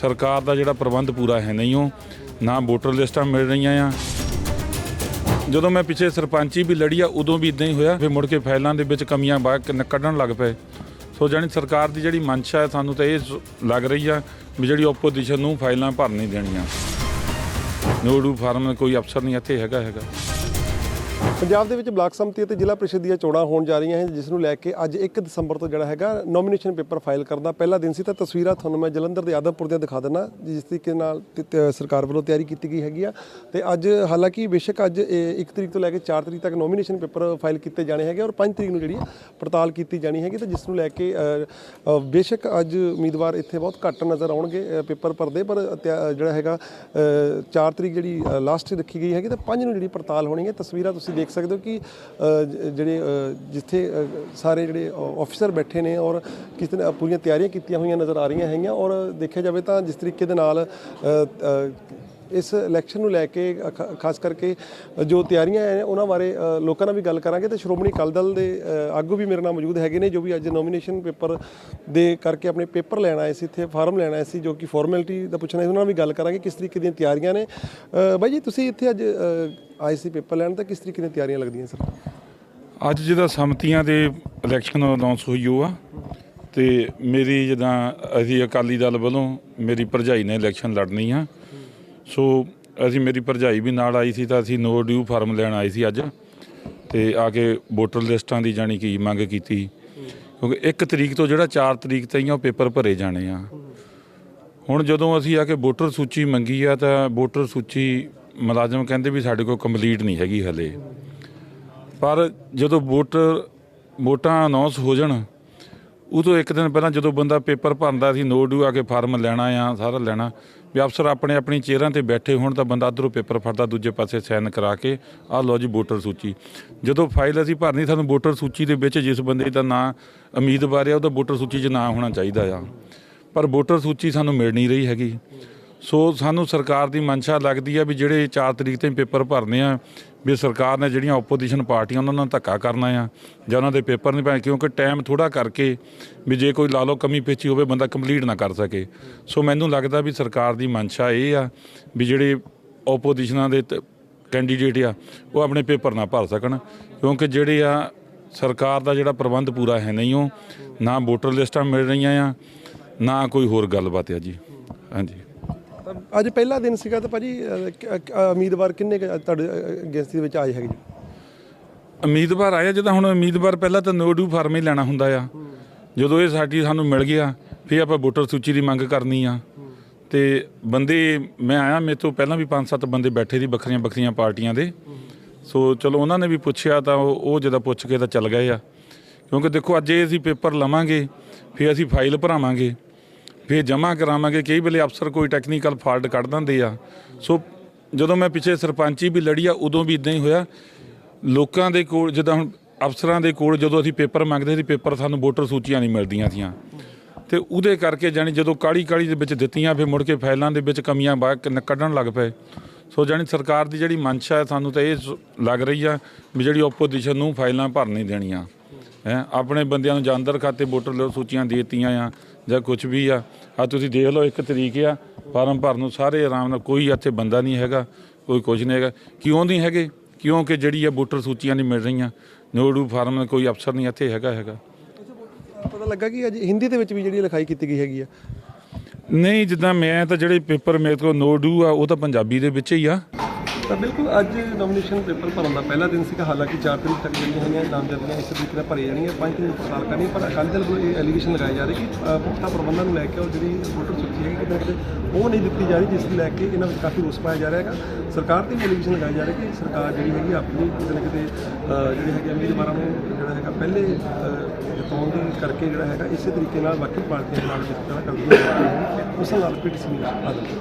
ਸਰਕਾਰ ਦਾ ਜਿਹੜਾ ਪ੍ਰਬੰਧ ਪੂਰਾ ਹੈ ਨਹੀਂ ਉਹ, ਨਾ ਵੋਟਰ ਲਿਸਟਾਂ ਮਿਲ ਰਹੀਆਂ ਆ। ਜਦੋਂ ਮੈਂ ਪਿੱਛੇ ਸਰਪੰਚੀ ਵੀ ਲੜੀ ਆ, ਉਦੋਂ ਵੀ ਇਦਾਂ ਹੀ ਹੋਇਆ ਫਿਰ ਮੁੜ ਕੇ ਫਾਈਲਾਂ ਦੇ ਵਿੱਚ ਕਮੀਆਂ ਬਾਹਰ ਕੱਢਣ ਲੱਗ ਪਏ। ਸੋ ਜਾਣੀ ਸਰਕਾਰ ਦੀ ਜਿਹੜੀ ਮਨਸ਼ਾ ਹੈ, ਸਾਨੂੰ ਤਾਂ ਇਹ ਸ- ਲੱਗ ਰਹੀ ਆ ਵੀ ਜਿਹੜੀ ਆਪੋਜੀਸ਼ਨ ਨੂੰ ਫਾਈਲਾਂ ਭਰ ਨਹੀਂ ਦੇਣੀਆਂ। ਨੋਡੂ ਫਾਰਮ ਕੋਈ ਅਫਸਰ ਨਹੀਂ ਇੱਥੇ ਹੈਗਾ ਹੈਗਾ। ਪੰਜਾਬ ਦੇ ਵਿੱਚ ਬਲਾਕ ਸੰਮਤੀ ਅਤੇ ਜ਼ਿਲ੍ਹਾ ਪ੍ਰੀਸ਼ਦ ਦੀਆਂ ਚੋਣਾਂ ਹੋਣ ਜਾ ਰਹੀਆਂ ਹਨ, ਜਿਸ ਨੂੰ ਲੈ ਕੇ ਅੱਜ 1 ਦਸੰਬਰ ਤੋਂ ਜਿਹੜਾ ਹੈਗਾ ਨੋਮੀਨੇਸ਼ਨ ਪੇਪਰ ਫਾਈਲ ਕਰਨ ਦਾ ਪਹਿਲਾ ਦਿਨ ਸੀ। ਤਾਂ ਤਸਵੀਰਾਂ ਤੁਹਾਨੂੰ ਮੈਂ ਜਲੰਧਰ ਦੇ ਆਦਮਪੁਰ ਦੀਆਂ ਦਿਖਾ ਦਿੰਦਾ, ਜਿਸ ਤਰੀਕੇ ਨਾਲ ਤ- ਤ- ਸਰਕਾਰ ਵੱਲੋਂ ਤਿਆਰੀ ਕੀਤੀ ਗਈ ਹੈਗੀ ਆ। ਤੇ ਅੱਜ ਹਾਲਾਂਕਿ ਬੇਸ਼ੱਕ ਅੱਜ 1 ਤਰੀਕ ਤੋਂ ਲੈ ਕੇ 4 ਤਰੀਕ ਤੱਕ ਨੋਮੀਨੇਸ਼ਨ ਪੇਪਰ ਫਾਈਲ ਕੀਤੇ ਜਾਣੇ ਹੈਗੇ ਔਰ 5 ਤਰੀਕ ਨੂੰ ਜਿਹੜੀ ਪੜਤਾਲ ਕੀਤੀ ਜਾਣੀ ਹੈਗੀ। ਤੇ ਜਿਸ ਨੂੰ ਲੈ ਕੇ ਬੇਸ਼ੱਕ ਅੱਜ ਉਮੀਦਵਾਰ ਇੱਥੇ ਬਹੁਤ ਘੱਟ ਨਜ਼ਰ ਆਉਣਗੇ ਪੇਪਰ ਭਰਦੇ, ਪਰ ਤਿਆ- ਜਿਹੜਾ ਹੈਗਾ 4 ਤਰੀਕ ਜਿਹੜੀ ਲਾਸਟ ਰੱਖੀ ਗਈ ਹੈਗੀ, ਤੇ 5 ਨੂੰ ਜਿਹੜੀ ਪੜਤਾਲ ਹੋਣੀ ਹੈ। ਤਸਵੀਰਾਂ ਤੁਸੀਂ ਦੇਖ ਸਕਦੇ ਹੋ ਕਿ ਜਿਹੜੇ ਜਿੱਥੇ ਸਾਰੇ ਜਿਹੜੇ ਆਫੀਸਰ ਬੈਠੇ ਨੇ ਔਰ ਕਿਸੇ ਤਰ੍ਹਾਂ ਪੂਰੀਆਂ ਤਿਆਰੀਆਂ ਕੀਤੀਆਂ ਹੋਈਆਂ ਨਜ਼ਰ ਆ ਰਹੀਆਂ ਹੈਗੀਆਂ ਔਰ ਦੇਖਿਆ ਜਾਵੇ ਤਾਂ ਜਿਸ ਤਰੀਕੇ ਦੇ ਨਾਲ ਇਸ ਇਲੈਕਸ਼ਨ ਨੂੰ ਲੈ ਕੇ ਖ- ਖਾਸ ਕਰਕੇ ਜੋ ਤਿਆਰੀਆਂ ਹੈ ਉਹਨਾਂ ਬਾਰੇ ਲੋਕਾਂ ਨਾਲ ਵੀ ਗੱਲ ਕਰਾਂਗੇ। ਤੇ ਸ਼੍ਰੋਮਣੀ ਅਕਾਲੀ ਦਲ ਦੇ ਆਗੂ ਵੀ ਮੇਰੇ ਨਾਲ ਮੌਜੂਦ ਹੈਗੇ ਨੇ, ਜੋ ਵੀ ਅੱਜ ਨੋਮੀਨੇਸ਼ਨ ਪੇਪਰ ਦੇ ਕਰਕੇ ਆਪਣੇ ਪੇਪਰ ਲੈਣ ਆਏ ਸੀ, ਇੱਥੇ ਫਾਰਮ ਲੈਣ ਆਏ ਸੀ, ਜੋ ਕਿ ਫਾਰਮੈਲਿਟੀ ਦਾ ਪੁੱਛਣਾ ਸੀ, ਉਹਨਾਂ ਨਾਲ ਵੀ ਗੱਲ ਕਰਾਂਗੇ, ਕਿਸ ਤਰੀਕੇ ਦੀਆਂ ਤਿਆਰੀਆਂ ਨੇ। ਬਾਈ ਜੀ, ਤੁਸੀਂ ਇੱਥੇ ਅੱਜ ਆਏ ਸੀ ਪੇਪਰ ਲੈਣ, ਤਾਂ ਕਿਸ ਤਰੀਕੇ ਦੀਆਂ ਤਿਆਰੀਆਂ ਲੱਗਦੀਆਂ ਸਰ? ਅੱਜ ਜਿਹਦਾ ਸਮਤੀਆਂ ਦੇ ਇਲੈਕਸ਼ਨ ਅਨਾਉਂਸ ਹੋਈ ਉਹ ਆ। ਤੇ ਮੇਰੀ ਜਦਾਂ, ਅਸੀਂ ਅਕਾਲੀ ਦਲ ਵੱਲੋਂ ਮੇਰੀ ਭਰਜਾਈ ਨੇ ਇਲੈਕਸ਼ਨ ਲੜਨੀ ਆ। ਸੋ ਅਸੀਂ ਮੇਰੀ ਭਰਜਾਈ ਵੀ ਨਾਲ ਆਈ ਸੀ ਤਾਂ ਅਸੀਂ ਨੋ ਡਿਊ ਫਾਰਮ ਲੈਣ ਆਏ ਸੀ ਅੱਜ ਤੇ ਆ ਕੇ ਵੋਟਰ ਲਿਸਟਾਂ ਦੀ ਜਾਣੀ ਕਿ ਮੰਗ ਕੀਤੀ। ਕਿਉਂਕਿ 1 ਤਰੀਕ ਤੋਂ ਜਿਹੜਾ 4 ਤਰੀਕ ਤਾਈਂ ਉਹ ਪੇਪਰ ਭਰੇ ਜਾਣੇ ਆ। ਹੁਣ ਜਦੋਂ ਅਸੀਂ ਆ ਕੇ ਵੋਟਰ ਸੂਚੀ ਮੰਗੀ ਆ ਤਾਂ ਵੋਟਰ ਸੂਚੀ ਮੁਲਾਜ਼ਮ ਕਹਿੰਦੇ ਵੀ ਸਾਡੇ ਕੋਲ ਕੰਪਲੀਟ ਨਹੀਂ ਹੈਗੀ ਹਲੇ। ਪਰ ਜਦੋਂ ਵੋਟਰ ਵੋਟਾਂ ਅਨਾਉਂਸ ਹੋ ਜਾਣ ਉਹ ਤੋਂ ਇੱਕ ਦਿਨ ਪਹਿਲਾਂ ਜਦੋਂ ਬੰਦਾ ਪੇਪਰ ਭਰਦਾ ਸੀ, ਨੋ ਡਿਊ ਆ ਕੇ ਫਾਰਮ ਲੈਣਾ ਆ, ਸਾਰਾ ਲੈਣਾ ਵੀ ਅਫਸਰ ਆਪਣੇ ਆਪਣੀ ਚੇਅਰਾਂ ਤੇ ਬੈਠੇ ਹੋਣ ਤਾਂ ਬੰਦਾ ਅੱਧਰੋਂ ਪੇਪਰ ਫੜਦਾ, ਦੂਜੇ ਪਾਸੇ ਸਾਈਨ ਕਰਾ ਕੇ, ਆਹ ਲਓ ਜੀ ਵੋਟਰ ਸੂਚੀ। ਜਦੋਂ ਫਾਈਲ ਅਸੀਂ ਭਰਨੀ, ਸਾਨੂੰ ਵੋਟਰ ਸੂਚੀ ਦੇ ਵਿੱਚ ਜਿਸ ਬੰਦੇ ਦਾ ਨਾਂ, ਉਮੀਦਵਾਰ ਆ, ਉਹਦਾ ਵੋਟਰ ਸੂਚੀ 'ਚ ਨਾਂ ਹੋਣਾ ਚਾਹੀਦਾ ਆ। ਪਰ ਵੋਟਰ ਸੂਚੀ ਸਾਨੂੰ ਮਿਲ ਨਹੀਂ ਰਹੀ ਹੈਗੀ। ਸੋ ਸਾਨੂੰ ਸਰਕਾਰ ਦੀ ਮਨਸ਼ਾ ਲੱਗਦੀ ਆ ਵੀ ਜਿਹੜੇ 4 ਤਰੀਕ ਤੇ ਪੇਪਰ ਭਰਨੇ ਆ, ਵੀ ਸਰਕਾਰ ਨੇ ਜਿਹੜੀਆਂ ਆਪੋਜੀਸ਼ਨ ਪਾਰਟੀਆਂ ਉਹਨਾਂ ਨਾਲ ਧੱਕਾ ਕਰਨਾ ਆ, ਜਾਂ ਉਹਨਾਂ ਦੇ ਪੇਪਰ ਨਹੀਂ ਪਾਏ ਕਿਉਂਕਿ ਟਾਈਮ ਥੋੜਾ ਕਰਕੇ ਵੀ ਜੇ ਕੋਈ ਲਾ ਲਓ ਕਮੀ ਪੇਚੀ ਹੋਵੇ, ਬੰਦਾ ਕੰਪਲੀਟ ਨਾ ਕਰ ਸਕੇ। ਸੋ ਮੈਨੂੰ ਲੱਗਦਾ ਵੀ ਸਰਕਾਰ ਦੀ ਮਨਸ਼ਾ ਇਹ ਆ ਵੀ ਜਿਹੜੇ ਆਪੋਜੀਸ਼ਨਾਂ ਦੇ ਕੈਂਡੀਡੇਟ ਆ, ਉਹ ਆਪਣੇ ਪੇਪਰ ਨਾ ਭਰ ਸਕਣ, ਕਿਉਂਕਿ ਜਿਹੜੇ ਆ ਸਰਕਾਰ ਦਾ ਜਿਹੜਾ ਪ੍ਰਬੰਧ ਪੂਰਾ ਹੈ ਨਹੀਂ ਉਹ, ਨਾ ਵੋਟਰ ਲਿਸਟਾਂ ਮਿਲ ਰਹੀਆਂ ਆ, ਨਾ ਕੋਈ ਹੋਰ ਗੱਲਬਾਤ ਆ ਜੀ। ਹਾਂਜੀ। ਅੱਜ ਪਹਿਲਾ ਦਿਨ ਸੀਗਾ ਤਾਂ ਭਾਜੀ ਅ, ਕ- ਕ- ਉਮੀਦਵਾਰ ਕਿੰਨੇ ਕੁ ਤੁਹਾਡੇ ਅਗੇਂਸਟ ਦੇ ਵਿੱਚ ਆਏ ਹੈਗੇ ਜੀ? ਉਮੀਦਵਾਰ ਆਇਆ ਜਦੋਂ ਹੁਣ ਉਮੀਦਵਾਰ ਪਹਿਲਾਂ ਤਾਂ ਨੋ ਡਿਊ ਫਾਰਮ ਹੀ ਲੈਣਾ ਹੁੰਦਾ ਆ। ਜਦੋਂ ਇਹ ਸਾਡੀ ਸਾਨੂੰ ਮਿਲ ਗਿਆ ਫਿਰ ਆਪਾਂ ਵੋਟਰ ਸੂਚੀ ਦੀ ਮੰਗ ਕਰਨੀ ਆ। ਤੇ ਬੰਦੇ ਮੈਂ ਆਇਆ ਮੇਰੇ ਤੋਂ ਪਹਿਲਾਂ ਵੀ 5-7 ਬੰਦੇ ਬੈਠੇ ਸੀ ਵੱਖਰੀਆਂ ਵੱਖਰੀਆਂ ਪਾਰਟੀਆਂ ਦੇ। ਸੋ ਚਲੋ ਉਹਨਾਂ ਨੇ ਵੀ ਪੁੱਛਿਆ ਤਾਂ ਉਹ ਉਹ ਜਦੋਂ ਪੁੱਛ ਕੇ ਤਾਂ ਚੱਲ ਗਏ ਆ। ਕਿਉਂਕਿ ਦੇਖੋ ਅੱਜ ਇਹ ਅਸੀਂ ਪੇਪਰ ਲਵਾਂਗੇ ਫਿਰ ਅਸੀਂ ਫਾਈਲ ਭਰਾਵਾਂਗੇ। ਫਿਰ ਜਮ੍ਹਾਂ ਕਰਾਵਾਂਗੇ, ਕਈ ਵੇਲੇ ਅਫਸਰ ਕੋਈ ਟੈਕਨੀਕਲ ਫਾਲਟ ਕੱਢ ਦਿੰਦੇ ਆ। ਸੋ ਜਦੋਂ ਮੈਂ ਪਿੱਛੇ ਸਰਪੰਚੀ ਵੀ ਲੜੀ ਆ, ਉਦੋਂ ਵੀ ਇਦਾਂ ਹੀ ਹੋਇਆ। ਲੋਕਾਂ ਦੇ ਕੋਲ, ਜਿੱਦਾਂ ਹੁਣ ਅਫਸਰਾਂ ਦੇ ਕੋਲ ਜਦੋਂ ਅਸੀਂ ਪੇਪਰ ਮੰਗਦੇ ਸੀ, ਪੇਪਰ ਸਾਨੂੰ ਵੋਟਰ ਸੂਚੀਆਂ ਨਹੀਂ ਮਿਲਦੀਆਂ ਸੀਆਂ। ਤੇ ਉਹਦੇ ਕਰਕੇ ਜਾਣੀ ਜਦੋਂ ਕਾਲੀ ਕਾਲੀ ਦੇ ਵਿੱਚ ਦਿੱਤੀਆਂ, ਫਿਰ ਮੁੜ ਕੇ ਫਾਈਲਾਂ ਦੇ ਵਿੱਚ ਕਮੀਆਂ ਬਾ ਕੱਢਣ ਲੱਗ ਪਏ। ਸੋ ਜਾਣੀ ਸਰਕਾਰ ਦੀ ਜਿਹੜੀ ਮਨਸ਼ਾ ਹੈ, ਸਾਨੂੰ ਤਾਂ ਇਹ ਸ- ਲੱਗ ਰਹੀ ਆ ਵੀ ਜਿਹੜੀ ਆਪੋਜੀਸ਼ਨ ਨੂੰ ਫਾਈਲਾਂ ਭਰ ਦੇਣੀਆਂ। ਹੈ? ਆਪਣੇ ਬੰਦਿਆਂ ਨੂੰ ਜਾਂਦਰ ਖਾਤੇ ਵੋਟਰ ਲਿਓ ਸੂਚੀਆਂ ਦੇ ਦਿੱਤੀਆਂ ਆ ਜਾਂ ਕੁਝ ਵੀ ਆ। ਆ ਤੁਸੀਂ ਦੇਖ ਲਓ ਇੱਕ ਤਰੀਕ ਆ ਫਾਰਮ ਭਰਨ ਨੂੰ ਸਾਰੇ ਆਰਾਮ ਨਾਲ ਕੋਈ ਇੱਥੇ ਬੰਦਾ ਨਹੀਂ ਹੈਗਾ ਕੋਈ ਕੁਝ ਨਹੀਂ ਹੈਗਾ। ਕਿਉਂ ਨਹੀਂ ਹੈਗੇ? ਕਿਉਂਕਿ ਜਿਹੜੀ ਆ ਵੋਟਰ ਸੂਚੀਆਂ ਨਹੀਂ ਮਿਲ ਰਹੀਆਂ ਨੋਡੂ ਫਾਰਮ ਕੋਈ ਅਫਸਰ ਨਹੀਂ ਇੱਥੇ ਹੈਗਾ ਹੈਗਾ। ਪਤਾ ਲੱਗਾ ਕਿ ਅੱਜ ਹਿੰਦੀ ਦੇ ਵਿੱਚ ਵੀ ਜਿਹੜੀ ਲਿਖਾਈ ਕੀਤੀ ਗਈ ਹੈਗੀ ਆ। ਨਹੀਂ ਜਿੱਦਾਂ ਮੈਂ ਤਾਂ ਜਿਹੜੇ ਪੇਪਰ ਮੇਰੇ ਕੋਲ ਨੋ ਡੂ ਆ ਉਹ ਤਾਂ ਪੰਜਾਬੀ ਦੇ ਵਿੱਚ ਹੀ ਆ। ਤਾਂ ਬਿਲਕੁਲ ਅੱਜ ਨੋਮੀਨੇਸ਼ਨ ਪੇਪਰ ਭਰਨ ਦਾ ਪਹਿਲਾ ਦਿਨ ਸੀਗਾ। ਹਾਲਾਂਕਿ 4 ਤਰੀਕ ਤੱਕ ਜਿਹੜੀਆਂ ਹੈਗੀਆਂ ਨਾਮਜ਼ਦਗੀਆਂ ਇਸੇ ਤਰੀਕੇ ਨਾਲ ਭਰੀਆਂ ਜਾਣੀਆਂ। 5 ਤਰੀਕ ਨੂੰ ਪੜਤਾਲ ਕਰਨੀ ਪਰ ਅਕਾਲੀ ਦਲ ਵੱਲੋਂ ਇਹ ਐਲੀਗੇਸ਼ਨ ਲਗਾਏ ਜਾ ਰਹੇ ਕਿ ਅ, ਪੁਖਤਾ ਪ੍ਰਬੰਧਾਂ ਨੂੰ ਲੈ ਕੇ ਉਹ ਜਿਹੜੀ ਵੋਟਰ ਸੂਚੀ ਹੈਗੀ ਕਿਤੇ ਨਾ ਕਿਤੇ ਉਹ ਨਹੀਂ ਦਿੱਤੀ ਜਾ ਰਹੀ ਜਿਸ ਨੂੰ ਲੈ ਕੇ ਇਹਨਾਂ ਵਿੱਚ ਕਾਫੀ ਰੋਸ ਪਾਇਆ ਜਾ ਰਿਹਾ ਹੈਗਾ। ਸਰਕਾਰ ਤੇ ਐਲੀਗੇਸ਼ਨ ਲਗਾਏ ਜਾ ਰਹੇ ਕਿ ਸਰਕਾਰ ਜਿਹੜੀ ਹੈਗੀ ਆਪਣੀ ਕਿਤੇ ਨਾ ਕਿਤੇ ਜਿਹੜੇ ਹੈਗੇ ਉਮੀਦਵਾਰਾਂ ਨੂੰ ਜਿਹੜਾ ਹੈਗਾ ਪਹਿਲੇ ਅ, ਜਿਤਾਉਣ ਦੀ ਕਰਕੇ ਜਿਹੜਾ ਹੈਗਾ ਇਸੇ ਤਰੀਕੇ ਨਾਲ ਬਾਕੀ ਪਾਰਟੀਆਂ ਦੇ ਨਾਲ ਜਿਸ ਤਰ੍ਹਾਂ ਕਰਦੀ ਉਸ ਨਾਲ ਪੀਟੀਸੀ ਆਦਮ